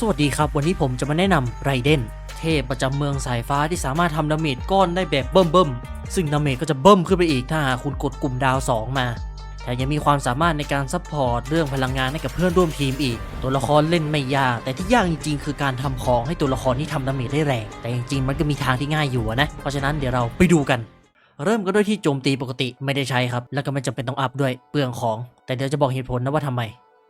สวัสดีครับวันนี้ผมจะมาแนะนำไรเดนเทพประจำเมืองสายฟ้าที่สามารถทำดาเมจก้อนได้แบบเบิ่มเบิ่มซึ่งดาเมจก็จะเบิ่มขึ้นไปอีกถ้าหากคุณกดกลุ่มดาว 2 มาแถมยังมีความสามารถในการซัพพอร์ตเรื่องพลังงานให้กับเพื่อนร่วมทีมอีก ตัวละครเล่นไม่ยาก แต่ที่ยากจริงๆ คือการทำของให้ตัวละครที่ทำดาเมจได้แรง แต่จริงๆมันก็มีทางที่ง่ายอยู่นะเพราะฉะนั้นเดี๋ยวเราไปดูกัน เริ่มกันด้วยที่โจมตีปกติไม่ได้ใช้ครับ แล้วก็ไม่จำเป็นต้องอัพด้วยเปลืองของ แต่เดี๋ยวจะบอกเหตุผลนะว่าทำไม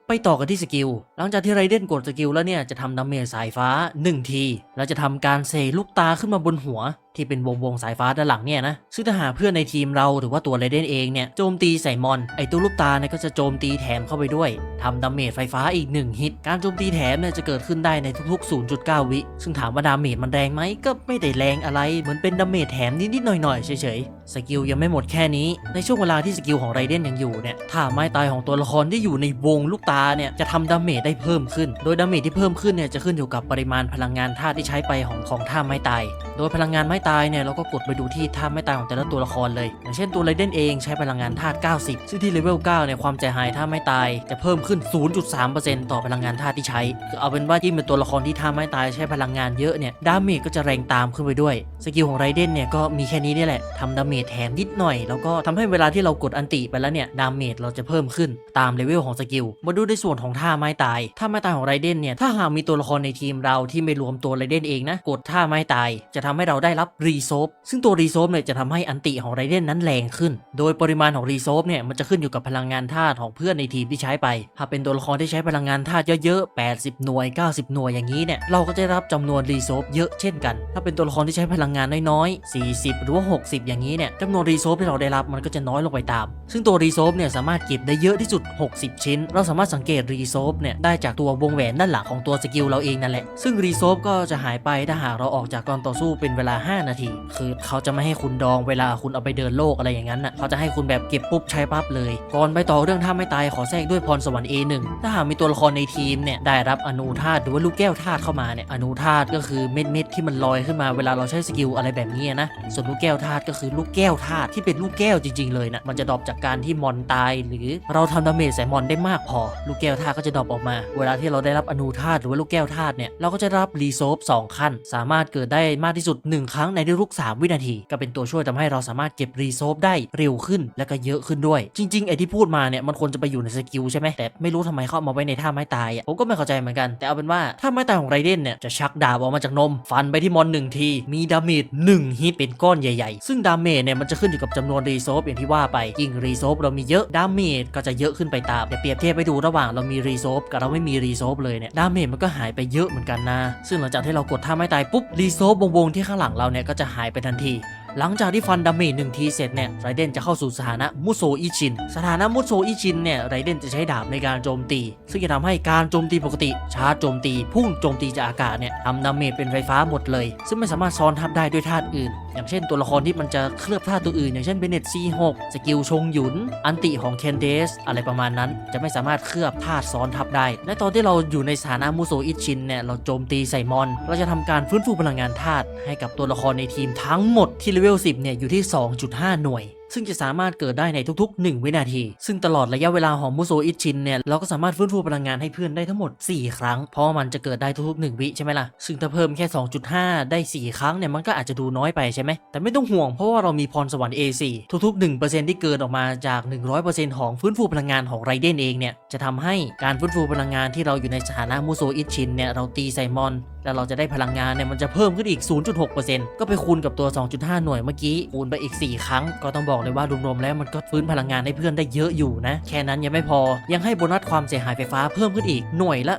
ไปต่อกันที่สกิล หลังจากที่ไรเดนกดสกิลแล้วเนี่ยจะทำดาเมจสายฟ้า 1 ที แล้วจะทำการเซลูกตาขึ้นมาบนหัว ที่เป็นวงวงสายฟ้าด้านหลังเนี่ยนะซึ่งถ้าหาเพื่อนในทีมเราหรือว่าตัวไรเดนเองเนี่ยโจมตีใส่มอน ไอตัวลูกตาเนี่ยก็จะโจมตีแถมเข้าไปด้วยทำดาเมจไฟฟ้าอีก 1 ฮิต การโจมตีแถมเนี่ยจะเกิดขึ้นได้ในทุกๆ 0.9 วิ ซึ่งถามว่าดาเมจมันแรงไหมก็ไม่ได้แรงอะไร เหมือนเป็นดาเมจแถมนิดๆหน่อยๆเฉยๆ สกิลยังไม่หมดแค่นี้ ในช่วงเวลาที่สกิลของไรเดนยังอยู่เนี่ยถ้าไม้ตายของตัวละครที่อยู่ในวงลูกตาเนี่ยจะทำดาเมจได้เพิ่มขึ้น โดยดาเมจที่เพิ่มขึ้นเนี่ยจะขึ้นอยู่กับปริมาณพลังงานธาตุที่ใช้ไปของของท่าไม้ตาย โดยพลังงานไม้ตายเนี่ยเราก็กดไปดูที่ท่าไม้ตายของแต่ละตัวละครเลย อย่างเช่นตัวไรเดนเองใช้พลังงานธาตุ 90 ซึ่งที่เลเวล 9 เนี่ยความใจหายท่าไม้ตายจะเพิ่มขึ้น 0.3%ต่อพลังงานธาตุที่ใช้ คือเอาเป็นว่าที่เป็นตัวละครที่ท่าไม้ตายใช้พลังงานเยอะเนี่ยดาเมจก็จะแรงตามขึ้นไปด้วย สกิลของไรเดนเนี่ยก็มีแค่นี้นี่แหละทำดาเมจแถมนิดหน่อย แล้วก็ทำให้เวลาที่เรากดอันติไปแล้วเนี่ยดาเมจเราจะเพิ่มขึ้นตามเลเวลของสกิล มาดูในส่วนของท่าไม้ตาย ท่าไม้ตายของไรเดนเนี่ยถ้าหากมีตัวละครในทีมเราที่ไม่รวมตัวไรเดนเองนะกดท่าไม้ตาย จะทำให้เราได้รับรีโซฟซึ่งตัวรีโซฟเนี่ยจะทำให้อันติของไรเดนนั้นแรงขึ้น โดยปริมาณของรีโซฟเนี่ยมันจะขึ้นอยู่กับพลังงานธาตุของเพื่อนในทีมที่ใช้ไปถ้าเป็นตัวละครที่ใช้พลังงานธาตุเยอะๆ 80 หน่วย 90 หน่วยอย่างนี้เนี่ยเราก็จะรับจำนวนรีโซฟเยอะเช่นกัน ถ้าเป็นตัวละครที่ใช้พลังงานน้อยๆ 40 หรือว่า 60 อย่างนี้เนี่ยจำนวนรีโซฟที่เราได้รับมันก็จะน้อยลงไปตาม ซึ่งตัวรีโซฟเนี่ยสามารถเก็บได้เยอะที่สุด 60 ชิ้น เราสามารถสังเกตรีโซฟเนี่ยได้จากตัววงแหวนด้านหลังของตัวสกิลเราเองนั่นแหละ ซึ่งรีโซฟก็จะหายไปถ้าหากเราออกจากกองต่อสู้เป็นเวลา5 นาที คือเขาจะไม่ให้คุณดองเวลาคุณเอาไปเดินโลกอะไรอย่างนั้นน่ะเขาจะให้คุณแบบเก็บปุ๊บใช้ปั๊บเลย ก่อนไปต่อเรื่องท่าไม่ตายขอแทรกด้วยพรสวรรค์ A1 ถ้าหากมีตัวละครในทีมเนี่ยได้รับอนูธาตุหรือว่าลูกแก้วธาตุเข้ามาเนี่ยอนูธาตุก็คือเม็ดเม็ดที่มันลอยขึ้นมาเวลาเราใช้สกิลอะไรแบบนี้นะส่วนลูกแก้วธาตุก็คือลูกแก้วธาตุที่เป็นลูกแก้วจริง ๆ เลยนะมันจะดรอปจากการที่มอนตาย หรือเราทำดาเมจใส่มอนได้มากพอ ลูกแก้วธาตุก็จะดรอปออกมา เวลาที่เราได้รับอนูธาตุหรือว่าลูกแก้วธาตุเนี่ยเราก็จะรับรีโซฟ2ขั้น สามารถเกิดได้มากที่สุด 1 ครั้งในทุกๆ3วินาที ก็เป็นตัวช่วยทำให้เราสามารถเก็บรีโซฟได้เร็วขึ้นและก็เยอะขึ้นด้วย จริงๆไอที่พูดมาเนี่ยมันควรจะไปอยู่ในสกิลใช่ไหมแต่ไม่รู้ทำไมเขาเอามาไว้ในท่าไม้ตายอะผมก็ไม่เข้าใจเหมือนกันแต่เอาเป็นว่าท่าไม้ตายของไรเดนเนี่ยจะชักดาบออกมาจากนม ฟันไปที่มอนหนึ่งทีมีดาเมจ1ฮิตเป็นก้อนใหญ่ๆ ซึ่งดาเมจเนี่ยมันจะขึ้นอยู่กับจำนวนรีโซฟอย่างที่ว่าไปยิ่งรีโซฟเรามีเยอะดาเมจก็จะเยอะขึ้นไปตามแต่เปรียบเทียบไปดูระหว่างเรามีรีโซฟกับเราไม่มีรีโซฟเลยเนี่ยดาเมจมันก็หายไปเยอะเหมือนกันนะซึ่งหลังจากที่เรากดท่าไม้ตายปุ๊บรีโซฟวงๆที่ข้างหลังเราเนี่ยก็จะหายไปทันที หลังจากที่ฟันดาเมจหนึ่งทีเสร็จเนี่ยไรเดนจะเข้าสู่สถานะมุโซอิชิน สถานะมุโซอิชินเนี่ยไรเดนจะใช้ดาบในการโจมตี ซึ่งจะทำให้การโจมตีปกติชาร์จโจมตี พุ่งโจมตีจากอากาศเนี่ยทำดาเมจเป็นไฟฟ้าหมดเลย ซึ่งไม่สามารถซ้อนทับได้ด้วยธาตุอื่น อย่างเช่นตัวละครที่มันจะเคลือบธาตุตัวอื่น อย่างเช่นเบเนต C6 สกิลชงหยุน อันติของเคนเดสอะไรประมาณนั้น จะไม่สามารถเคลือบธาตุซ้อนทับได้ และตอนที่เราอยู่ในสถานะมุโซอิชินเนี่ยเราโจมตีใส่มอน เราจะทำการฟื้นฟูพลังงานธาตุให้กับตัวละครในทีมทั้งหมดที่เลเวล10เนี่ยอยู่ที่ 2.5 หน่วยซึ่งจะสามารถเกิดได้ในทุกๆ 1 วินาที ซึ่งตลอดระยะเวลาของมุโซอิชินเนี่ยเราก็สามารถฟื้นฟูพลังงานให้เพื่อนได้ทั้งหมด 4 ครั้ง เพราะมันจะเกิดได้ทุกๆ 1 วิใช่ไหมล่ะ ซึ่งถ้าเพิ่มแค่ 2.5 ได้ 4 ครั้งเนี่ยมันก็อาจจะดูน้อยไปใช่ไหม แต่ไม่ต้องห่วงเพราะว่าเรามีพรสวรรค์ A4 ทุกๆ 1%ที่เกิดออกมาจาก 100%ของฟื้นฟูพลังงานของไรเดนเองเนี่ยจะทำให้การฟื้นฟูพลังงานที่เราอยู่ในสถานะมุโซอิชินเนี่ยเราตีไซมอนแล้วเราจะได้พลังงานเนี่ยมันจะเพิ่มขึ้นอีก 0.6%ก็ไปคูณกับตัว 2.5 หน่วยเมื่อกี้คูณไปอีก 4 ครั้งก็ต้องบอกเลยว่ารวมๆแล้วมันก็ฟื้นพลังงานให้เพื่อนได้เยอะอยู่นะ แค่นั้นยังไม่พอ ยังให้โบนัสความเสียหายไฟฟ้าเพิ่มขึ้นอีกหน่วยละ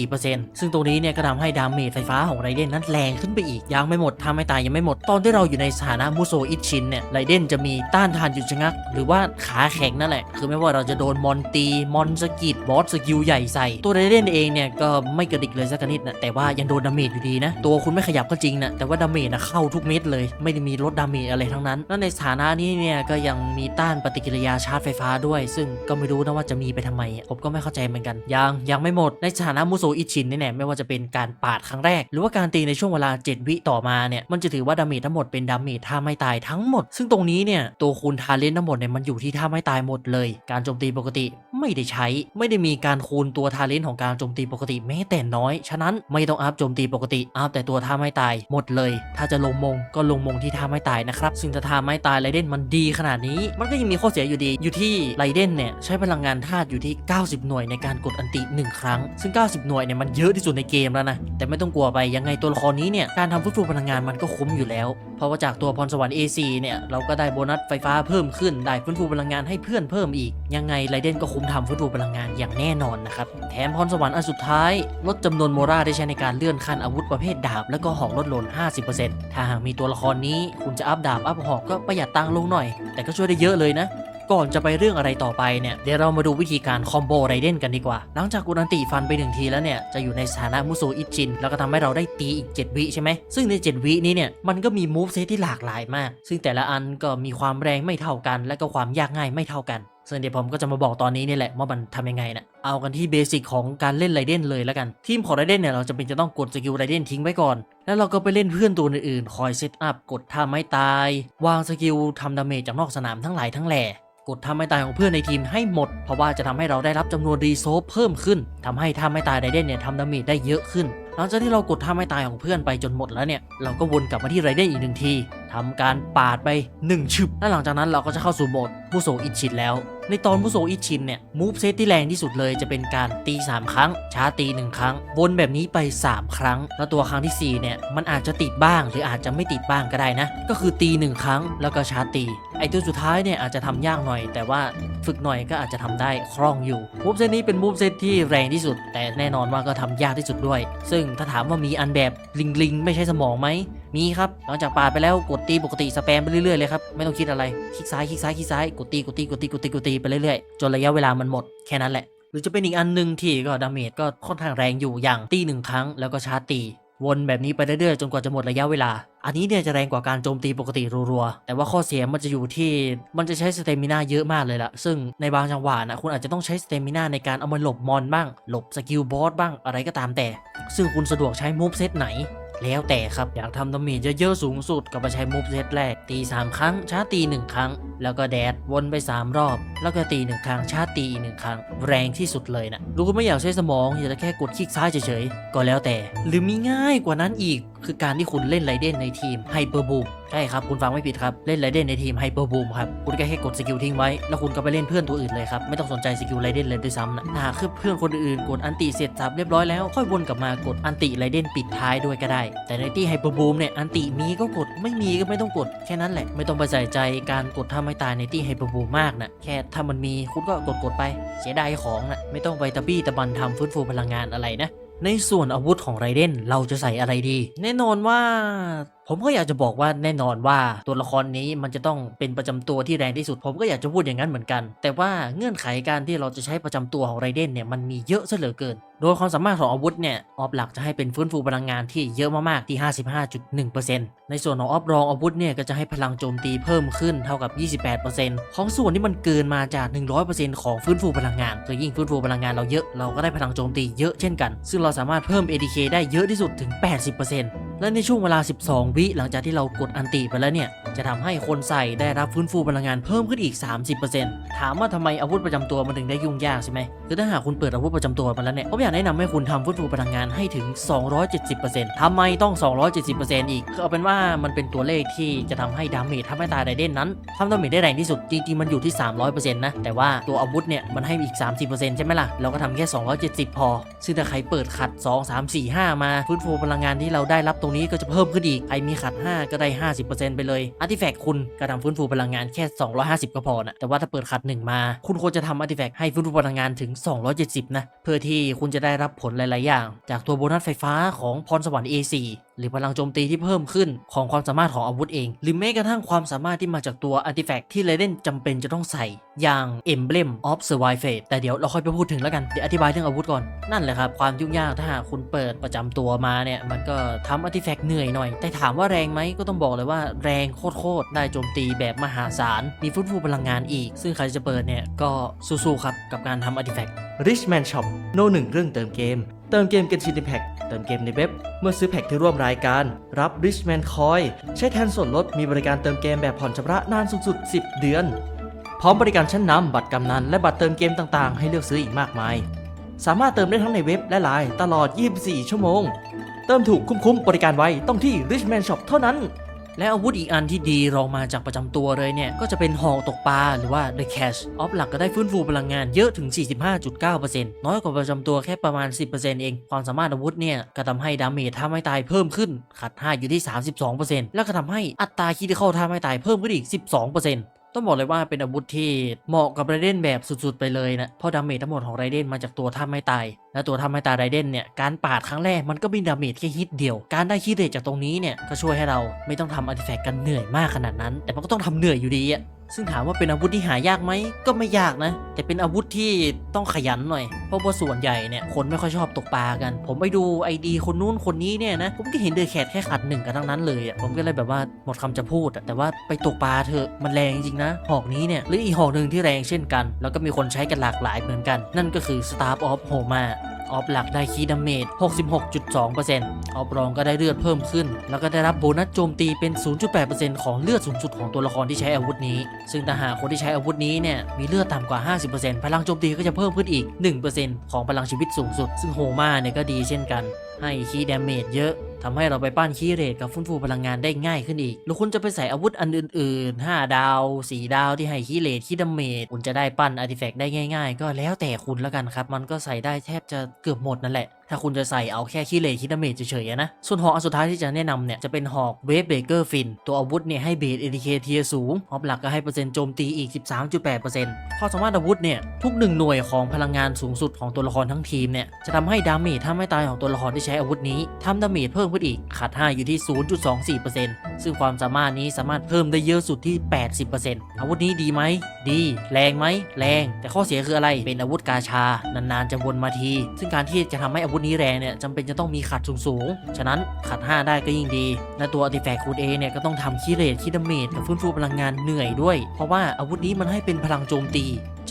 0.4%ซึ่งตรงนี้เนี่ยก็ทำให้ดาเมจไฟฟ้าของไรเดนนั้นแรงขึ้นไปอีก ยังไม่หมดถ้าไม่ตายยังไม่หมด ตอนที่เราอยู่ในสถานะมุโซอิชินเนี่ยไรเดนจะมีต้านทานหยุดชะงัก หรือว่าขาแข็งนั่นแหละ คือไม่ว่าเราจะโดนมอนตีมอนสกิดบอสสกิลใหญ่ใส่ตัวไรเดนเองเนี่ยก็ไม่กระดิกเลยสักนิดนะแต่ว่ายังโดนดาเมจอยู่ดีนะ ตัวคุณไม่ขยับก็จริงนะแต่ว่าดาเมจนะเข้าทุกเม็ดเลย ไม่ได้มีลดดาเมจอะไรทั้งนั้นแล้วในสถานะนี้เนี่ยเนี่ยก็ยังมีต้านปฏิกิริยาชาร์จไฟฟ้าด้วย ซึ่งก็ไม่รู้นะว่าจะมีไปทำไมผมก็ไม่เข้าใจเหมือนกัน ยังยังไม่หมดในสถานะมูโซอิชินเนี่ยไม่ว่าจะเป็นการปาดครั้งแรก หรือว่าการตีในช่วงเวลา 7 วิต่อมาเนี่ยมันจะถือว่าดาเมจทั้งหมดเป็นดาเมจท่าไม่ตายทั้งหมด ซึ่งตรงนี้เนี่ยตัวคูณทาเลนทั้งหมดเนี่ยมันอยู่ที่ท่าไม่ตายหมดเลย การโจมตีปกติไม่ได้ใช้ไม่ได้มีการคูณตัวทาเลนของการโจมตีปกติแม้แต่น้อย ฉะนั้นไม่ต้องอัพโจมตีปกติอัพแต่ตัวท่าไม่ตายหมดเลย ถ้าจะลงมงก็ลงมงที่ท่าไม่ตายนะครับซึ่งถ้าท่าไม่ตายไรเดนมันดีขนาดนี้ มันก็ยังมีข้อเสียอยู่ดี อยู่ที่ไรเดนเนี่ยใช้พลังงานธาตุอยู่ที่ 90 หน่วยในการกดอันติ 1 ครั้ง ซึ่ง 90 หน่วยเนี่ยมันเยอะที่สุดในเกมแล้วนะ แต่ไม่ต้องกลัวไป ยังไงตัวละครนี้เนี่ย การทำฟื้นฟูพลังงานมันก็คุ้มอยู่แล้ว เพราะว่าจากตัวพรสวรรค์ AC เนี่ย เราก็ได้โบนัสไฟฟ้าเพิ่มขึ้น ได้ฟื้นฟูพลังงานให้เพื่อนเพิ่มอีก ยังไงไรเดนก็คุ้มทำฟื้นฟูพลังงานอย่างแน่นอนนะครับ แถมพรสวรรค์อันสุดท้าย ลดจำนวนโมราได้ใช้ในการเลื่อนขั้นอาวุธประเภทดาบ แล้วก็หอกลดลง50%ถ้าหากมีตัวละครนี้ คุณจะอัพดาบอัพหอกก็ประหยัดตังค์ลงหน่อยแต่ก็ช่วยได้เยอะเลยนะ ก่อนจะไปเรื่องอะไรต่อไปเนี่ย เดี๋ยวเรามาดูวิธีการคอมโบไรเดนกันดีกว่า หลังจากกุนันติฟันไปหนึ่งทีแล้วเนี่ย จะอยู่ในสถานะมุโซอิจิน แล้วก็ทำให้เราได้ตีอีก 7 วิใช่ไหม ซึ่งใน 7 วินี้เนี่ย มันก็มีมูฟเซตที่หลากหลายมาก ซึ่งแต่ละอันก็มีความแรงไม่เท่ากัน และก็ความยากง่ายไม่เท่ากัน ซึ่งเดี๋ยวผมก็จะมาบอกตอนนี้นี่แหละว่ามันทำยังไงนะเอากันที่เบสิกของการเล่นไรเดนเลยแล้วกัน ทีมของไรเดนเนี่ยเราจะเป็นจะต้องกดสกิลไรเดนทิ้งไว้ก่อน แล้วเราก็ไปเล่นเพื่อนตัวอื่นๆ คอยเซตอัพกดท่าไม้ตาย วางสกิลทำดาเมจจากนอกสนามทั้งหลายทั้งแหล่กดท่าไม้ตายของเพื่อนในทีมให้หมด เพราะว่าจะทำให้เราได้รับจำนวนรีโซฟเพิ่มขึ้นทำให้ท่าไม้ตายไรเดนเนี่ยทำดาเมจได้เยอะขึ้นหลังจากที่เรากดท่าไม้ตายของเพื่อนไปจนหมดแล้วเนี่ยเราก็วนกลับมาที่ไรเดนอีกหนึ่งที ทำการปาดไป1ชึบและหลังจากนั้นเราก็จะเข้าสู่โหมดมุโซอิชินแล้ว ในตอนมุโซอิชินเนี่ยมูฟเซตที่แรงที่สุดเลยจะเป็นการตี 3 ครั้ง ช้าตี 1 ครั้ง วนแบบนี้ไป 3 ครั้ง แล้วตัวครั้งทีสี่ 4 เนี่ย มันอาจจะติดบ้างหรืออาจจะไม่ติดบ้างก็ได้นะ ก็คือตี 1 ครั้งแล้วก็ช้าตี ไอตัวสุดท้ายเนี่ยอาจจะทำยากหน่อย แต่ว่าฝึกหน่อยก็อาจจะทำได้คล่องอยู่มูฟเซตนี้เป็นมูฟเซตที่แรงที่สุด แต่แน่นอนว่าก็ทำยากที่สุดด้วย ซึ่งถ้าถามว่ามีอันแบบลิงลิงไม่ใช่สมองไหม มีครับหลังจากปาดไปแล้วกดตีปกติสแปมไปเรื่อยๆเลยครับไม่ต้องคิดอะไรคลิกซ้ายคลิกซ้ายคลิกซ้ายกดตีกดตีกดตีกดตีกดตีไปเรื่อยๆจนระยะเวลามันหมดแค่นั้นแหละ หรือจะเป็นอีกอันหนึ่งที่ก็ดาเมจก็ค่อนข้างแรงอยู่อย่างตีหนึ่งครั้งแล้วก็ชาร์ตีวนแบบนี้ไปเรื่อยๆจนกว่าจะหมดระยะเวลา อันนี้เนี่ยจะแรงกว่าการโจมตีปกติรัวๆ แต่ว่าข้อเสียมันจะอยู่ที่มันจะใช้สเตมินาเยอะมากเลยล่ะซึ่งในบางจังหวะนะคุณอาจจะต้องใช้สเตมินาในการเอามาหลบมอนบ้าง หลบสกิลบอสบ้างอะไรก็ตามแต่ ซึ่งคุณสะดวกใช้มูฟเซตไหน แล้วแต่ครับ อยากทำดาเมจเยอะๆสูงสุดก็ไปใช้มูฟเซตแรก ตี 3 ครั้งชาร์จตี 1 ครั้ง แล้วก็แดดวนไป 3 รอบ แล้วก็ตี 1 ครั้งชาร์จตีอีกหนึ่งครั้ง แรงที่สุดเลยนะรู้คุณไม่อยากใช้สมองอยากจะแค่กดคลิกซ้ายเฉยๆก็แล้วแต่ หรือมีง่ายกว่านั้นอีก คือการที่คุณเล่นไรเดนในทีมไฮเปอร์บูมใช่ครับคุณฟังไม่ผิดครับเล่นไรเดนในทีมไฮเปอร์บูมครับคุณก็แค่กดสกิลทิ้งไว้ แล้วคุณก็ไปเล่นเพื่อนตัวอื่นเลยครับไม่ต้องสนใจสกิลไรเดนเลยด้วยซ้ำนะหากคือเพื่อนคนอื่นกดอันติเสร็จสับเรียบร้อยแล้วค่อยวนกลับมากดอันติไรเดนปิดท้ายด้วยก็ได้ แต่ในที่ไฮเปอร์บูมเนี่ยอันติมีก็กดไม่มีก็ไม่ต้องกดแค่นั้นแหละไม่ต้องไปใส่ใจการกดถ้าไม่ตายในที่ไฮเปอร์บูมมากนะแค่ถ้ามันมีคุณก็กดกดไปเสียดายของนะไม่ต้องไปตะบี้ตะบันทำฟื้นฟูพลังงานอะไรนะ ในส่วนอาวุธของไรเดนเราจะใส่อะไรดี แน่นอนว่าผมก็อยากจะบอกว่าแน่นอนว่าตัวละครนี้มันจะต้องเป็นประจำตัวที่แรงที่สุด ผมก็อยากจะพูดอย่างนั้นเหมือนกัน แต่ว่าเงื่อนไขการที่เราจะใช้ประจำตัวของไรเดนเนี่ยมันมีเยอะซะเหลือเกิน โดยความสามารถของอาวุธเนี่ยออฟหลักจะให้เป็นฟื้นฟูพลังงานที่เยอะมากๆที่ 55.1%ในส่วนของออฟรองอาวุธเนี่ยก็จะให้พลังโจมตีเพิ่มขึ้นเท่ากับ 28%ของส่วนที่มันเกินมาจาก 100%ของฟื้นฟูพลังงานคือยิ่งฟื้นฟูพลังงานเราเยอะเราก็ได้พลังโจมตีเยอะเช่นกัน ซึ่งเราสามารถเพิ่ม ADK ได้เยอะที่สุดถึง 80% และในช่วงเวลา 12 วิหลังจากที่เรากดอันติไปแล้วเนี่ย จะทำให้คนใส่ได้รับฟื้นฟูพลังงานเพิ่มขึ้นอีก 30%ถามว่าทำไมอาวุธประจำตัวมันถึงได้ยุ่งยากใช่ไหมคือถ้าหากคุณเปิดอาวุธประจำตัวมาแล้วเนี่ยผมอยากแนะนำให้คุณทำฟื้นฟูพลังงานให้ถึง 270%ทำไมต้อง 270%อีกคือเอาเป็นว่ามันเป็นตัวเลขที่จะทำให้ดาเมจทำให้ตายไรเด่นนั้นทำดาเมจได้แรงที่สุดจริงๆมันอยู่ที่ 300%นะแต่ว่าตัวอาวุธเนี่ยมันให้อีก 30%ใช่ไหมล่ะเราก็ทำแค่ 270 พอ ซึ่งถ้าใครเปิดขัด 2 3 4 5 มาฟื้นฟูพลังงานที่เราได้รับตรงนี้ก็จะเพิ่มขึ้นอีกไอมีขัด 5 ก็ได้ 50%ไปเลยอาร์ติแฟกต์คุณก็ทำฟื้นฟูพลังงานแค่ 250 ก็พอนะแต่ว่าถ้าเปิดขัด 1 มา คุณควรจะทำอาร์ติแฟกต์ให้ฟื้นฟูพลังงานถึง 270 นะ เพื่อที่คุณจะได้รับผลหลาย ๆ อย่าง จากตัวโบนัสไฟฟ้าของพรสวรรค์ A4 หรือพลังโจมตีที่เพิ่มขึ้นของความสามารถของอาวุธเอง หรือแม้กระทั่งความสามารถที่มาจากตัวอาร์ติแฟกต์ที่ไรเดนจำเป็นจะต้องใส่ อย่าง Emblem of Survival แต่เดี๋ยวเราค่อยไปพูดถึงแล้วกัน เดี๋ยวอธิบายเรื่องอาวุธก่อน นั่นแหละครับ ความยุ่งยากถ้าหากคุณเปิดประจำตัวมาเนี่ย มันก็ทำอาร์ติแฟกต์เหนื่อยหน่อย แต่ถามว่าแรงไหมก็ต้องบอกเลยว่าแรงโคตรๆได้โจมตีแบบมหาศาลมีฟื้นฟูพลังงานอีก ซึ่งใครจะเปิดเนี่ยก็สู้ๆครับกับการทำอาร์ติแฟกต์ Richman Shop โนหนึ่งเรื่องเติมเกม เติมเกมเกนชินแพ็กเติมเกมในเว็บ เมื่อซื้อแพ็กที่ร่วมรายการ รับ Richman Coin ใช้แทนส่วนลดมีบริการเติมเกมแบบผ่อนชำระนานสูงสุด 10 เดือน พร้อมบริการชั้นนำบัตรกำนัน และบัตรเติมเกมต่างๆ ให้เลือกซื้ออีกมากมาย สามารถเติมได้ทั้งในเว็บและไลน์ตลอด 24 ชั่วโมง เติมถูกคุ้มๆบริการไวต้องที่ Richman Shop เท่านั้น และอาวุธอีกอันที่ดีรองมาจากประจำตัวเลยเนี่ย ก็จะเป็นหอกตกปลาหรือว่า The Cash ออฟหลักก็ได้ฟื้นฟูพลังงานเยอะถึง 45.9%น้อยกว่าประจำตัวแค่ประมาณ 10%เองความสามารถอาวุธเนี่ยก็ทำให้ดาเมจท่าไม่ตายเพิ่มขึ้นขัด5อยู่ที่ 32%แล้วก็ทำให้อัตราคิดเข้าท่าไม่ตายเพิ่มขึ้นอีก 12% ต้องบอกเลยว่าเป็นอาวุธที่เหมาะกับไรเดนแบบสุดๆไปเลยนะ เพราะดาเมจทั้งหมดของไรเดนมาจากตัวท่าไม่ตาย และตัวท่าไม่ตายไรเดนเนี่ย การปาดครั้งแรกมันก็มีดาเมจแค่ฮิตเดียว การได้คิตเรทจากตรงนี้เนี่ยก็ช่วยให้เราไม่ต้องทำอาร์ติแฟกต์กันเหนื่อยมากขนาดนั้น แต่มันก็ต้องทำเหนื่อยอยู่ดีอะ ซึ่งถามว่าเป็นอาวุธที่หายากไหมก็ไม่ยากนะ แต่เป็นอาวุธที่ต้องขยันหน่อย เพราะว่าส่วนใหญ่เนี่ยคนไม่ค่อยชอบตกปลากัน ผมไปดูไอดีคนนู้นคนนี้เนี่ยนะผมก็เห็นเดอแคทแค่ขัดหนึ่งกันทั้งนั้นเลยอะผมก็เลยแบบว่าหมดคำจะพูดแต่ว่าไปตกปลาเถอะมันแรงจริงๆนะหอกนี้เนี่ยหรืออีหอกหนึ่งที่แรงเช่นกัน แล้วก็มีคนใช้กันหลากหลายเหมือนกัน นั่นก็คือ Star of Homa ออฟหลักได้คีย์ดาเมจ66.2%ออฟรองก็ได้เลือดเพิ่มขึ้น แล้วก็ได้รับโบนัสโจมตีเป็น 0.8%ของเลือดสูงสุดของตัวละครที่ใช้อาวุธนี้ ซึ่งถ้าหากคนที่ใช้อาวุธนี้เนี่ยมีเลือดต่ำกว่า 50%พลังโจมตีก็จะเพิ่มขึ้นอีก 1%ของพลังชีวิตสูงสุด ซึ่งโฮมาเนี่ยก็ดีเช่นกัน ให้คีย์ดาเมจเยอะ ทำให้เราไปปั้นคีย์เรทกับฟื้นฟูพลังงานได้ง่ายขึ้นอีกหรือคุณจะไปใส่อาวุธอันอื่น ๆ 5 ดาว 4 ดาวที่ให้คีย์เรทคีย์ดาเมจคุณจะได้ปั้นอาร์ติแฟกต์ได้ง่าย ๆ ก็แล้วแต่คุณแล้วกันครับ มันก็ใส่ได้แทบจะเกือบหมดนั่นแหละ ถ้าคุณจะใส่เอาแค่คีย์เรทคีย์ดาเมจเฉยๆนะ ส่วนหอกอันสุดท้ายที่จะแนะนำเนี่ยจะเป็นหอกเวฟเบเกอร์ฟินตัวอาวุธเนี่ยให้เบสเอ k เคเทียสูงฮอปหลักก็ให้เปอร์เซ็นต์โจมตีอีก 13.8%ข้อสามารถอาวุธเนี่ยทุกหนึ่งหน่วยของพลังงานสูงสุดของตัวละครทั้งทีมเนี่ยจะทำให้ดาเมจถ้าไม่ตายของตัวละครที่ใช้อาวุธนี้ทำดาเมจเพิ่มขึ้นอีกขาด5 อยู่ที่ 0.24%ซึ่งความสามารถนี้สามารถเพิ่มได้เยอะสุดที่ 80%อาวุธนี้ดีไหม ดี แรงไหม แรง แต่ข้อเสียคืออะไร เป็นอาวุธกาชา นานๆจะวนมาที ซึ่งการที่จะทำให้อาวุธนี้แรงเนี่ยจำเป็นจะต้องมีขัดสูงๆ ฉะนั้นขัด 5 ได้ก็ยิ่งดี และตัวอาร์ติแฟกคูณเอเนี่ยก็ต้องทำคีเรทคีดเมจกับฟื้นฟูพลังงานเหนื่อยด้วย เพราะว่าอาวุธนี้มันให้เป็นพลังโจมตี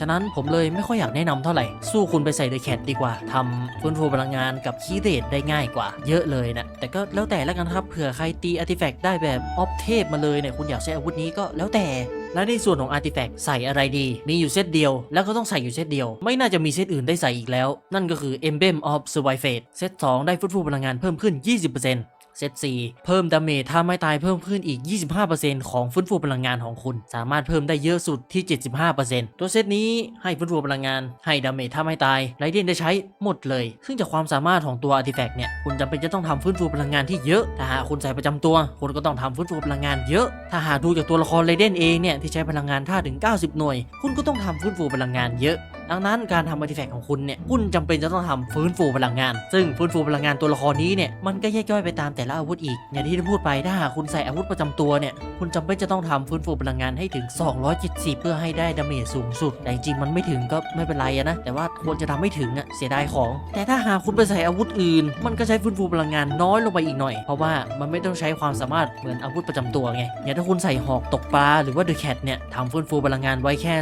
ฉะนั้นผมเลยไม่ค่อยอยากแนะนำเท่าไหร่ สู้คุณไปใส่เดอะแคทดีกว่าทำฟื้นฟูพลังงานกับคีเรทได้ง่ายกว่า เยอะเลยนะแต่ก็แล้วแต่แล้วกันครับเผื่อใครตีอาร์ติแฟกต์ได้แบบออฟเทพมาเลยเนี่ยคุณอยากใช้อาวุธนี้ก็แล้วแต่และในส่วนของอาร์ติแฟกต์ใส่อะไรดี มีอยู่เซตเดียว แล้วก็ต้องใส่อยู่เซตเดียว ไม่น่าจะมีเซตอื่นได้ใส่อีกแล้ว นั่นก็คือ Emblem of Survival เซต2ได้ฟื้นฟูพลังงานเพิ่มขึ้น 20% เซต4เพิ่มดาเมจถ้าไม่ตายเพิ่มขึ้นอีก 25%ของฟื้นฟูพลังงานของคุณ สามารถเพิ่มได้เยอะสุดที่ 75%ตัวเซตนี้ให้ฟื้นฟูพลังงาน ให้ดาเมจถ้าไม่ตายไรเดนได้ใช้หมดเลย ซึ่งจากความสามารถของตัวอาร์ติแฟกต์เนี่ย คุณจำเป็นจะต้องทำฟื้นฟูพลังงานที่เยอะ ถ้าหากคุณใส่ประจำตัว คุณก็ต้องทำฟื้นฟูพลังงานเยอะ ถ้าหากดูจากตัวละครไรเดนเองเนี่ยที่ใช้พลังงานท่าถึง 90 หน่วย คุณก็ต้องทำฟื้นฟูพลังงานเยอะ ดังนั้นการทำอาร์ติแฟกต์ของคุณเนี่ยคุณจำเป็นจะต้องทำฟื้นฟูพลังงาน ซึ่งฟื้นฟูพลังงานตัวละครนี้เนี่ยมันก็แยกย่อยไปตามแต่ละอาวุธอีก อย่างที่ได้พูดไปถ้าหากคุณใส่อาวุธประจำตัวเนี่ยคุณจำเป็นจะต้องทำฟื้นฟูพลังงานให้ถึง 270 เพื่อให้ได้ดาเมจสูงสุด แต่จริงมันไม่ถึงก็ไม่เป็นไรนะ แต่ว่าควรจะทำไม่ถึงอะเสียดายของ แต่ถ้าหากคุณไปใส่อาวุธอื่น มันก็ใช้ฟื้นฟูพลังงานน้อยลงไปอีกหน่อย เพราะว่ามันไม่ต้องใช้ความสามารถเหมือนอาวุธประจำตัวไง อย่างถ้าคุณใส่หอกตกปลาหรือว่าเดอะแคทเนี่ยทำฟื้นฟูพลังงานไว้แค่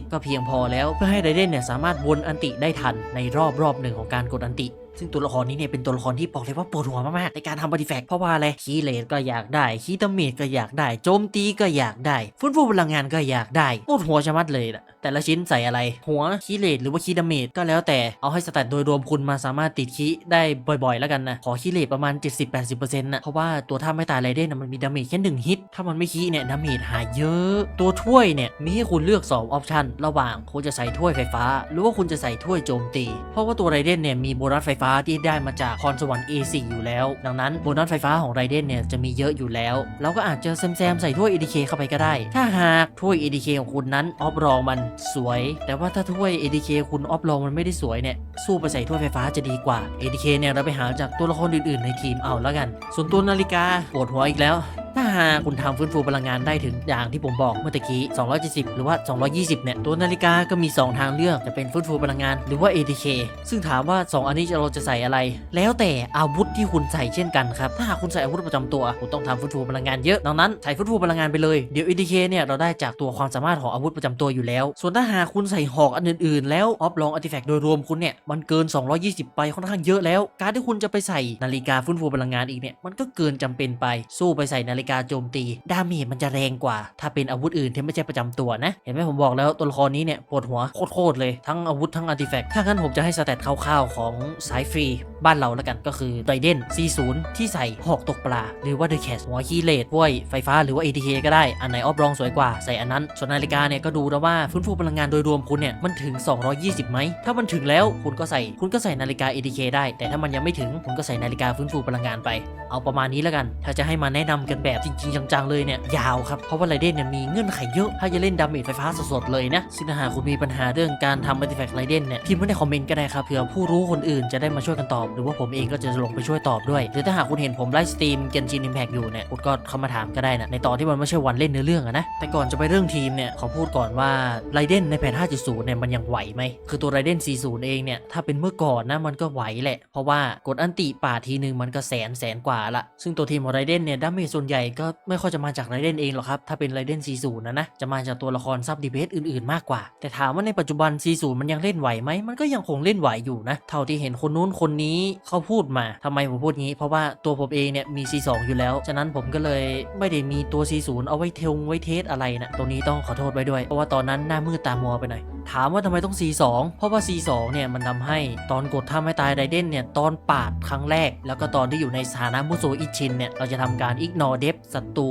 220 ก็เพียงพอแล้วเพื่อให้ไรเดนเนี่ยสามารถวนอันติได้ทันในรอบรอบหนึ่งของการกดอันติ ซึ่งตัวละครนี้เนี่ยเป็นตัวละครที่บอกเลยว่าปวดหัวมากๆในการทำบัติแฟกเพราะว่าอะไรคีเลดก็อยากได้คีย์ดาเมจก็อยากได้ โจมตีก็อยากได้ฟื้นฟูพลังงานก็อยากได้ปวดหัวชะมัดเลยล่ะแต่ละชิ้นใส่อะไร หัวคีเลดหรือว่าคีดาเมจก็แล้วแต่เอาให้สแตทโดยรวมคุณมาสามารถติดคีได้บ่อยๆ แล้วกันนะ ขอคีเลดประมาณ 70-80%นะเพราะว่าตัวท่าไม่ตายไรเดนนะมันมีดาเมจแค่หนึ่งฮิต ถ้ามันไม่คีเนี่ยดาเมจหายเยอะ ตัวถ้วยเนี่ย มีให้คุณเลือก 2 ออปชันระหว่างคุณจะใส่ถ้วยไฟฟ้า หรือว่าคุณจะใส่ถ้วยโจมตี เพราะว่าตัวไรเดนเนี่ยมีโบนัสไฟฟ้าที่ได้มาจากพรสวรรค์ A4 อยู่แล้ว ดังนั้นโบนัสไฟฟ้าของไรเดนเนี่ยจะมีเยอะอยู่แล้ว เราก็อาจจะแซมๆใส่ถ้วย ADK เข้าไปก็ได้ ถ้าหากถ้วย ADK ของคุณนั้นออฟรองมันสวย แต่ว่าถ้าถ้วย ADK คุณออฟรองมันไม่ได้สวยเนี่ยสู้ไปใส่ถ้วยไฟฟ้าจะดีกว่า ADK เนี่ยเราไปหาจากตัวละครอื่นๆ ในทีมเอาแล้วกัน ส่วนตัวนาฬิกาปวดหัวอีกแล้ว ถ้าหากคุณทำฟื้นฟูพลังงานได้ถึงอย่างที่ผมบอกเมื่อกี้ 270 หรือว่า 220 เนี่ย ตัวนาฬิกาก็มี 2 ทางเลือกจะเป็นฟื้นฟูพลังงานหรือว่า ATK ซึ่งถามว่า 2 อันนี้เราจะใส่อะไร แล้วแต่อาวุธที่คุณใส่เช่นกันครับ ถ้าหากคุณใส่อาวุธประจำตัว คุณต้องทำฟื้นฟูพลังงานเยอะ ดังนั้นใส่ฟื้นฟูพลังงานไปเลย เดี๋ยว ATK เนี่ยเราได้จากตัวความสามารถของอาวุธประจำตัวอยู่แล้ว ส่วนถ้าหากคุณใส่หอกอันอื่นๆ แล้วออฟลองอาร์ติแฟกต์โดยรวมคุณเนี่ยมันเกิน 220 ไปค่อนข้างเยอะแล้ว การที่คุณจะไปใส่นาฬิกาฟื้นฟูพลังงานอีกเนี่ยมันก็เกินจำเป็นไปสู้ไปใส่นาฬิการโจมตี ดาเมจมันจะแรงกว่า ถ้าเป็นอาวุธอื่นที่ไม่ใช่ประจำตัวนะ เห็นไหมผมบอกแล้วตัวละครนี้เนี่ยปวดหัวโคตรๆเลยทั้งอาวุธทั้งอาร์ติแฟกต์ถ้างั้นผมจะให้สแตทคร่าวๆของสายฟรีบ้านเราแล้วกันก็คือไรเดน C0 ที่ใส่หอกตกปลา หรือว่าเดอะแคสหัวคีเลด้วยไฟฟ้าหรือว่า ATK ก็ได้ อันไหนออฟรองสวยกว่าใส่อันนั้น ส่วนนาฬิกาเนี่ยก็ดูแล้วว่าฟื้นฟูพลังงานโดยรวมคุณเนี่ยมันถึง 220ไหม ถ้ามันถึงแล้วคุณก็ใส่คุณก็ใส่นาฬิกา ATK ได้ แต่ถ้ามันยังไม่ถึงคุณก็ใส่นาฬิกาฟื้นฟูพลังงานไป เอาประมาณนี้แล้วกัน ถ้าจะให้มาแนะนำกันแบบจริง ๆ จังๆเลยเนี่ยยาวครับ เพราะว่าไรเดนเนี่ยมีเงื่อนไขเยอะ ถ้าจะเล่นดาเมจไฟฟ้าสดๆเลยนะซึ่งถ้าหากคุณมีปัญหาเรื่องการทำอาร์ติแฟกต์ไรเดนเนี่ยพิมพ์ไว้ในคอมเมนต์ก็ได้ครับเผื่อผู้รู้คนอื่นจะได้มาช่วยกันตอบ หรือว่าผมเองก็จะลงไปช่วยตอบด้วยหรือถ้าหากคุณเห็นผมไลฟ์สตรีมเกนจินอิมแพกอยู่เนี่ยคุณก็เข้ามาถามก็ได้นะในตอนที่มันไม่ใช่วันเล่นเนื้อเรื่องอะนะแต่ก่อนจะไปเรื่องทีมเนี่ยขอพูดก่อนว่าไรเดนในแผน 5.0 เนี่ยมันยังไหวไหมคือตัวไรเดน40 เองเนี่ยถ้าเป็นเมื่อก่อนนะมันก็ไหวแหละ เพราะว่ากดอันติป่าทีนึงมันก็แสนแสนกว่าละซึ่งตัวทีมของไรเดนเนี่ยดาเมจส่วนใหญ่ก็ไม่ค่อยจะมาจากไรเดนเองหรอกครับ ถ้าเป็นไรเดน40นะนะ จะมาจากตัวละครซับดีเพสอื่นๆ มากกว่า แต่ถามว่าในปัจจุบัน40มันยังเล่นไหวไหม มันก็ยังคงเล่นไหวอยู่นะ เท่าที่เห็นคนนู้นคนนี้เขาพูดมาทำไมผมพูดงี้ เพราะว่าตัวผมเองเนี่ยมี C2 องอยู่แล้ว ฉะนั้นผมก็เลยไม่ได้มีตัว C0 เอาไว้เทงไว้เทสอะไรนะ ตรงนี้ต้องขอโทษไว้ด้วย เพราะว่าตอนนั้นหน้ามืดตามัวไปหน่อย ถามว่าทำไมต้อง C2 เพราะว่า C2 เนี่ยมันทำให้ตอนกดท่าไม่ตายไรเดนเนี่ยตอนปาดครั้งแรก แล้วก็ตอนที่อยู่ในสถานะมุโซอิชินเนี่ยเราจะทำการ ignore depth ศัตรู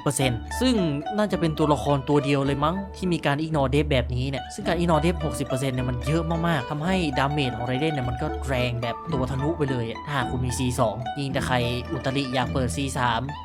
60%ซึ่งน่าจะเป็นตัวละครตัวเดียวเลยมั้ง ที่มีการ ignore depth แบบนี้เนี่ยซึ่งการ ignore depth 60%เนี่ยมันเยอะมากๆทำให้ดาเมจของไรเดนเนี่ยมันก็แรงแบบตัวทะลุไปเลยถ้าหากคุณมี C2 ยิ่งแต่ใครอุตริอยากเปิด C3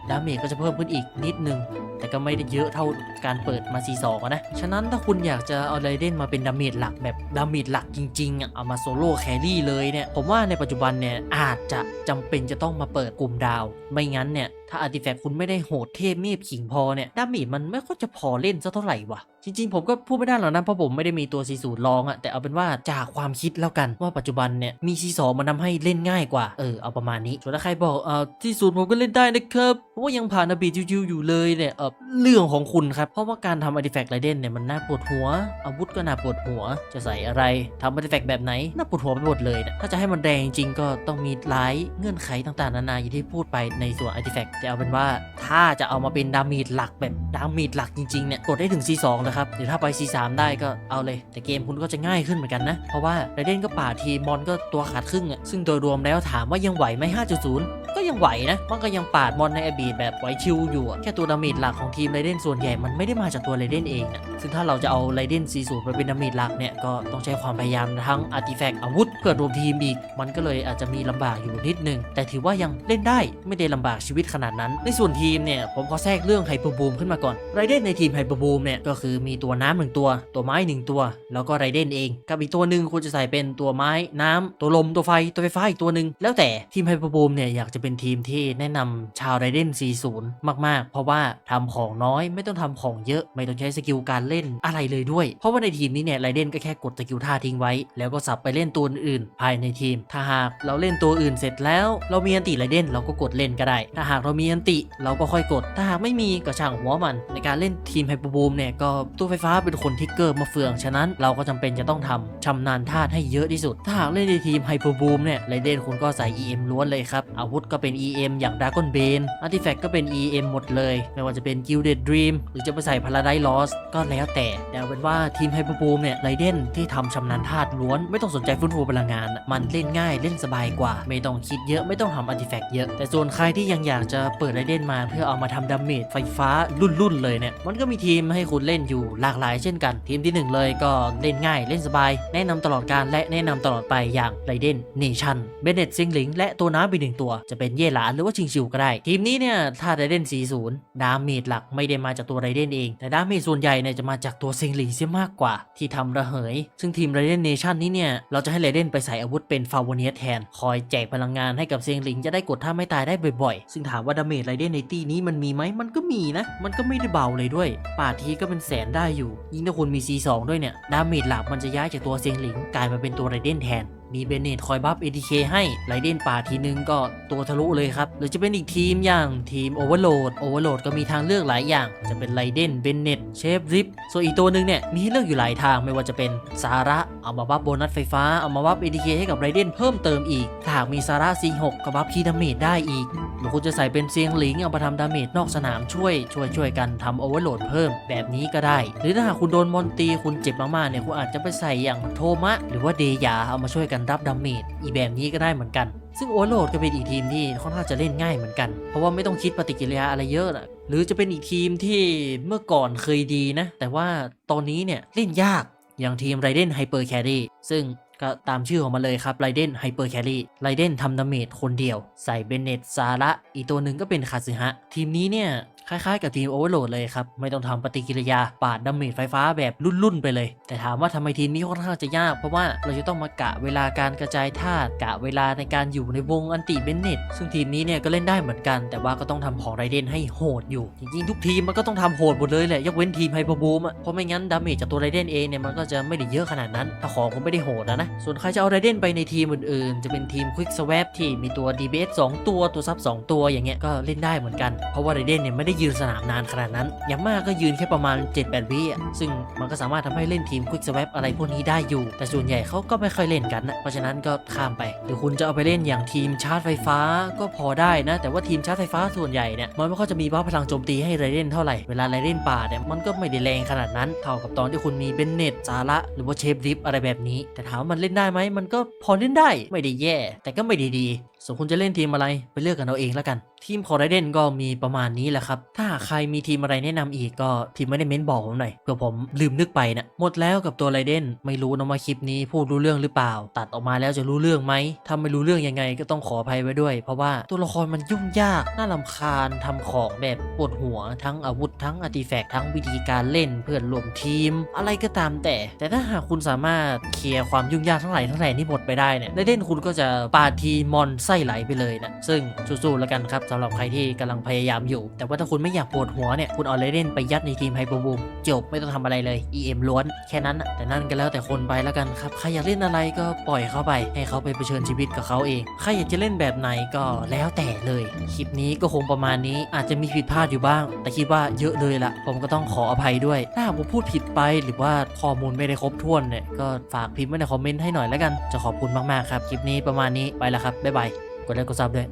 ดาเมจก็จะเพิ่มขึ้นอีกนิดนึงแต่ก็ไม่ได้เยอะเท่าการเปิดมา C2 นะฉะนั้นถ้าคุณอยากจะเอาไรเดนมาเป็นดาเมจหลักแบบดาเมจหลักจริงๆอะเอามาโซโล่แครี่เลยเนี่ยผมว่าในปัจจุบันเนี่ยอาจจะจำเป็นจะต้องมาเปิดกลุ่มดาว ไม่งั้นเนี่ย ถ้าอาร์ติแฟกต์คุณไม่ได้โหดเทพเมพขิงพอเนี่ยดาเมจมันไม่ค่อยจะพอเล่นสักเท่าไหร่วะจริงๆ ผมก็พูดไม่ได้หรอกนะเพราะผมไม่ได้มีตัว C0 ลองอะแต่เอาเป็นว่าจากความคิดแล้วกันว่าปัจจุบันเนี่ยมี C2 มันทำให้เล่นง่ายกว่าเออเอาประมาณนี้ส่วนถ้าใครบอกเออที่ศูนย์ผมก็เล่นได้นะครับเพราะว่ายังผ่านอบีจิวๆอยู่เลยเนี่ยเออเรื่องของคุณครับเพราะว่าการทำอาร์ติแฟกต์ไรเดนเนี่ยมันน่าปวดหัว อาวุธก็น่าปวดหัว จะใส่อะไรทำอาร์ติแฟกต์แบบไหนน่าปวดหัวไปหมดเลยนะถ้าจะให้มันแรงจริงก็ต้องมีหลายเงื่อนไขต่างๆนานาอย่างที่พูดไปในส่วนอาร์ติแฟกต์แต่เอาเป็นว่าถ้าจะเอามาเป็นดาเมจหลักแบบดาเมจหลักจริงๆเนี่ยกดได้ถึง C2 นะครับเดี๋ยวถ้าไป C3 ได้ก็เอาเลย แต่เกมคุณก็จะง่ายขึ้นเหมือนกันนะ เพราะว่าไรเดนก็ป่าดทีมอนก็ตัวขาดครึ่งอะซึ่งโดยรวมแล้วถามว่ายังไหวไหม5.0 ก็ยังไหวนะ มันก็ยังปาดมอนในอบีดแบบไหวชิวอยู่แค่ตัวดาเมจหลักของทีมไรเดนส่วนใหญ่มันไม่ได้มาจากตัวไรเดนเองนะซึ่งถ้าเราจะเอาไรเดน40ไปเป็นดาเมจหลักเนี่ยก็ต้องใช้ความพยายามทั้งอาร์ติแฟกต์อาวุธเพื่อรวมทีมอีกมันก็เลยอาจจะมีลำบากอยู่นิดนึงแต่ถือว่ายังเล่นได้ไม่ได้ลำบากชีวิตขนาดนั้น ในส่วนทีมเนี่ยผมขอแทรกเรื่องไฮเปอร์บูมขึ้นมาก่อนไรเดนในทีมไฮเปอร์บูมเนี่ยก็คือมีตัวน้ำหนึ่งตัว ตัวไม้หนึ่งตัว แล้วก็ไรเดนเองกับอีกตัวหนึ่งคุณจะใส่เป็นตัวไม้น้ำตัวลมตัวไฟตัวไฟฟ้าอีกตัวหนึ่งแล้วแต่ทีมไฮเปอร์บูมเนี่ยอยากจะเป็นทีมที่แนะนำชาวไรเดน40 มาก ๆ เพราะว่าทำของน้อยไม่ต้องทำของเยอะไม่ต้องใช้สกิลการเล่นอะไรเลยด้วย เพราะว่าในทีมนี้เนี่ยไรเดนก็แค่กดสกิลท่าทิ้งไว้ แล้วก็สับไปเล่นตัวอื่นภายในทีม ถ้าหากเราเล่นตัวอื่นเสร็จแล้ว เรามีอันติไรเดนเราก็กดเล่นก็ได้ ถ้าหากเรามีีอันติเราก็ค่อยกด ถ้าหากไม่มีก็ช่างหัวมัน ในการเล่นทีมไฮเปอร์บูมเนี่ยก็ตัวไฟฟ้าเป็นคนทิกเกอร์มาเฟือง ฉะนั้นเราก็จำเป็นจะต้องทำชำนาญธาตุให้เยอะที่สุด ถ้าหากเล่นในทีมไฮเปอร์บูมเนี่ยไรเดนคุณก็ใส่ EM ล้วนเลยครับ อาวุธก็เป็น EM อย่าง Dragon Bane Artifact ก็เป็น EM หมดเลย ไม่ว่าจะเป็น Gilded Dream หรือจะไปใส่ Paradise Lost ก็แล้วแต่แต่เป็นว่าทีมไฮเปอร์บูมเนี่ยไรเดนที่ทำชำนาญธาตุล้วนไม่ต้องสนใจฟื้นฟูพลังงาน มันเล่นง่ายเล่นสบายกว่า ไม่ต้องคิดเยอะไม่ต้องทำ Artifact เยอะ แต่ส่วนใครที่ยังอยากจะเปิดไรเดนมาเพื่อเอามาทำดาเมจไฟฟ้ารุ่นๆเลยเนี่ย มันก็มีทีมให้คุณเล่นอยู่หลากหลายเช่นกัน ทีมที่หนึ่งเลยก็เล่นง่ายเล่นสบาย แนะนำตลอดการและแนะนำตลอดไปอย่างไรเดนเนชั่นเบเนตซิงหลิงและตัวน้ำไปหนึ่งตัว จะเป็นเย่หลานหรือว่าชิงชิวก็ได้ ทีมนี้เนี่ยถ้าไรเดน40 ดาเมจหลักไม่ได้มาจากตัวไรเดนเอง แต่ดาเมจส่วนใหญ่เนี่ยจะมาจากตัวซิงหลิงเสียมากกว่า ที่ทำระเหย ซึ่งทีมไรเดนเนชั่นนี้เนี่ยเราจะให้ไรเดนไปใส่อาวุธเป็นฟาวเนียแทน คอยแจกพลังงานให้กับเซียงหลิงจะได้กดท่าไม่ตายได้บ่อยๆ ซึ่งถามว่าดาเมจไรเดนในตีนี้มันมีไหมมันก็มีนะ มันก็ไม่ได้เบาเลยด้วย ป่าทีก็เป็นแสนได้อยู่ ยิ่งถ้าคุณมี C2 ด้วยเนี่ย ดาเมจหลักมันจะย้ายจากตัวเซียงหลิงกลายมาเป็นตัวไรเดนแทน มีเบนเนตคอยบัฟ ATK ให้ไรเดนป่าทีนึงก็ตัวทะลุเลยครับ หรือจะเป็นอีกทีมอย่างทีม Overload Overload ก็มีทางเลือกหลายอย่าง จะเป็นไรเดนเบนเนตเชฟริปส่วนอีกตัวหนึ่งเนี่ยมีให้เลือกอยู่หลายทางไม่ว่าจะเป็นซาระเอามาบัฟโบนัสไฟฟ้าเอามาบัฟ ATK ให้กับไรเดนเพิ่มเติมอีกถ้าหากมีซาระ C6 ก็บัฟคีดาเมจได้อีกหรือคุณจะใส่เป็นเซียงหลิงเอามาทำดาเมจนอกสนามช่วย ช่วยช่วยกันทำโอเวอร์โหลดเพิ่มแบบนี้ก็ได้ หรือถ้าหากคุณโดนมอนตีคุณเจ็บมากๆเนี่ยคุณอาจจะไปใส่อย่างโทมะหรือว่าเดยาเอามาช่วยกันรับดาเมจอีแบบนี้ก็ได้เหมือนกัน ซึ่งโอเวอร์โหลดก็เป็นอีกทีมที่ค่อนข้างจะเล่นง่ายเหมือนกัน เพราะว่าไม่ต้องคิดปฏิกิริยาอะไรเยอะนะหรือจะเป็นอีกทีมที่เมื่อก่อนเคยดีนะ แต่ว่าตอนนี้เนี่ยเล่นยากอย่างทีมไรเดนไฮเปอร์แครีซึ่งก็ตามชื่อของมันเลยครับไรเดนไฮเปอร์แครีไรเดนทำดาเมจคนเดียว ใส่เบนเนตซาระอีกตัวหนึ่งก็เป็นคาซึฮะ ทีมนี้เนี่ย คล้ายๆกับทีมโอเวอร์โหลดเลยครับ ไม่ต้องทำปฏิกิริยาปาดดาเมจไฟฟ้าแบบรุ่นๆไปเลย แต่ถามว่าทำไมทีมนี้ค่อนข้างจะยาก เพราะว่าเราจะต้องมากะเวลาการกระจายธาตุกะเวลาในการอยู่ในวงอันติเบนเน็ตซึ่งทีมนี้เนี่ยก็เล่นได้เหมือนกัน แต่ว่าก็ต้องทำของไรเดนให้โหดอยู่ จริงๆทุกทีมมันก็ต้องทำโหดหมดเลยแหละยกเว้นทีมไฮเปอร์บูมอะเพราะไม่งั้นดาเมจจากตัวไรเดนเองเนี่ยมันก็จะไม่ได้เยอะขนาดนั้น ถ้าของผมไม่ได้โหดนะนะส่วนใครจะเอาไรเดนไปในทีมอื่นๆ จะเป็นทีมควิกสว a ที่มีตัว DBS 2 ตัวตัวซับ2ตัวอย่างเงี้ยก็เล่นได้เหมือนกันเพราะว่าไรเดนเนี่ยไม่ได้ยืนสนามนานขนาดนั้น อย่างมากก็ยืนแค่ประมาณ 7-8 วิซึ่งมันก็สามารถทำให้เล่นทีมควิกสว a อะไรพวกนี้ได้อยู่ แต่ส่วนใหญ่เขาก็ไม่ค่อยเล่นกันนะเพราะฉะนั้นก็ข้ามไป หรือคุณจะเอาไปเล่นอย่างทีมชาร์จไฟฟ้าก็พอได้นะ แต่ว่าทีมชาร์จไฟฟ้าส่วนใหญ่เนี่ยมันไม่ค่อยจะมีบัฟพลังโจมตีให้ไรเดนเท่าไหร่ เวลาไรเดนป่าเนี่ยมันก็ไม่ได้แรงขนาดนั้น เท่ากับตอนที่คุณมีเบนเนตซาระหรือว่าเชฟริปอะไรแบบนี้ แต่ถามว่ามันเล่นได้ไหมมันก็พอเล่นได้ไม่ได้แย่ แต่ก็ไม่ได้ดี ส่วนคุณจะเล่นทีมอะไรไปเลือกกันเอาเองแล้วกัน ทีมของไรเดนก็มีประมาณนี้แหละครับ ถ้าหากใครมีทีมอะไรแนะนำอีกก็ทีมไม่ได้เม้นบอกผมหน่อยเผื่อผมลืมนึกไปนะหมดแล้วกับตัวไรเดนไม่รู้นะว่าคลิปนี้พูดรู้เรื่องหรือเปล่า ตัดออกมาแล้วจะรู้เรื่องไหมถ้าไม่รู้เรื่องยังไงก็ต้องขออภัยไว้ด้วย เพราะว่าตัวละครมันยุ่งยากน่าลำคาญทำของแบบปวดหัวทั้งอาวุธทั้งอาร์ติแฟกต์ทั้งวิธีการเล่นเพื่อนรวมทีม อะไรก็ตามแต่ แต่ถ้าหากคุณสามารถเคลียร์ความยุ่งยากทั้งหลายทั้งแหล่นี้หมดไปได้เนี่ยไรเดนคุณก็จะปาทีมอนไส้ไหลไปเลยนะ ซึ่งสู้ๆแล้วกันครับสำหรับใครที่กำลังพยายามอยู่ แต่ว่าถ้าคุณไม่อยากปวดหัวเนี่ย คุณเอาไรเดนไปยัดในทีมไฮเปอร์บูมจบไม่ต้องทำอะไรเลย EM ล้วนแค่นั้น แต่นั่นก็แล้วแต่คนไปแล้วกันครับใครอยากเล่นอะไรก็ปล่อยเขาไป ให้เขาไปเผชิญชีวิตกับเขาเองใครอยากจะเล่นแบบไหนก็แล้วแต่เลยคลิปนี้ก็คงประมาณนี้อาจจะมีผิดพลาดอยู่บ้าง แต่คิดว่าเยอะเลยละผมก็ต้องขออภัยด้วย ถ้าผมพูดผิดไปหรือว่าข้อมูลไม่ได้ครบถ้วนเนี่ยก็ฝากพิมพ์ไว้ในคอมเมนต์ให้หน่อยแล้วกันจะขอบคุณมากๆครับคลิปนี้ประมาณนี้ไปแล้วครับบ๊ายบาย กดไลค์กดซับด้วย